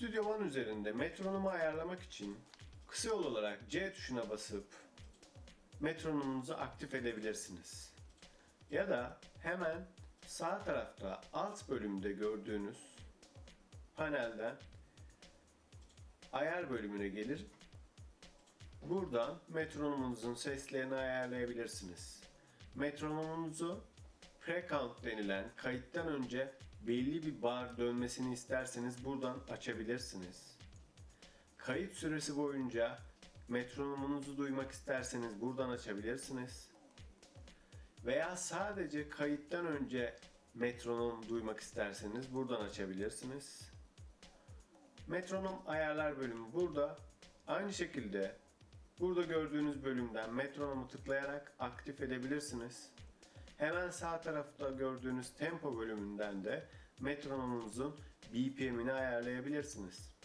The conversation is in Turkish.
Studio One üzerinde metronomu ayarlamak için kısa yol olarak C tuşuna basıp metronomunuzu aktif edebilirsiniz. Ya da hemen sağ tarafta alt bölümde gördüğünüz panelden ayar bölümüne gelir. Buradan metronomunuzun seslerini ayarlayabilirsiniz. Metronomunuzu pre-count denilen kayıttan önce belli bir bar dönmesini isterseniz buradan açabilirsiniz. Kayıt süresi boyunca metronomunuzu duymak isterseniz buradan açabilirsiniz. Veya sadece kayıttan önce metronom duymak isterseniz buradan açabilirsiniz. Metronom ayarlar bölümü burada. Aynı şekilde burada gördüğünüz bölümden metronomu tıklayarak aktif edebilirsiniz. Hemen sağ tarafta gördüğünüz tempo bölümünden de metronomunuzun BPM'ini ayarlayabilirsiniz.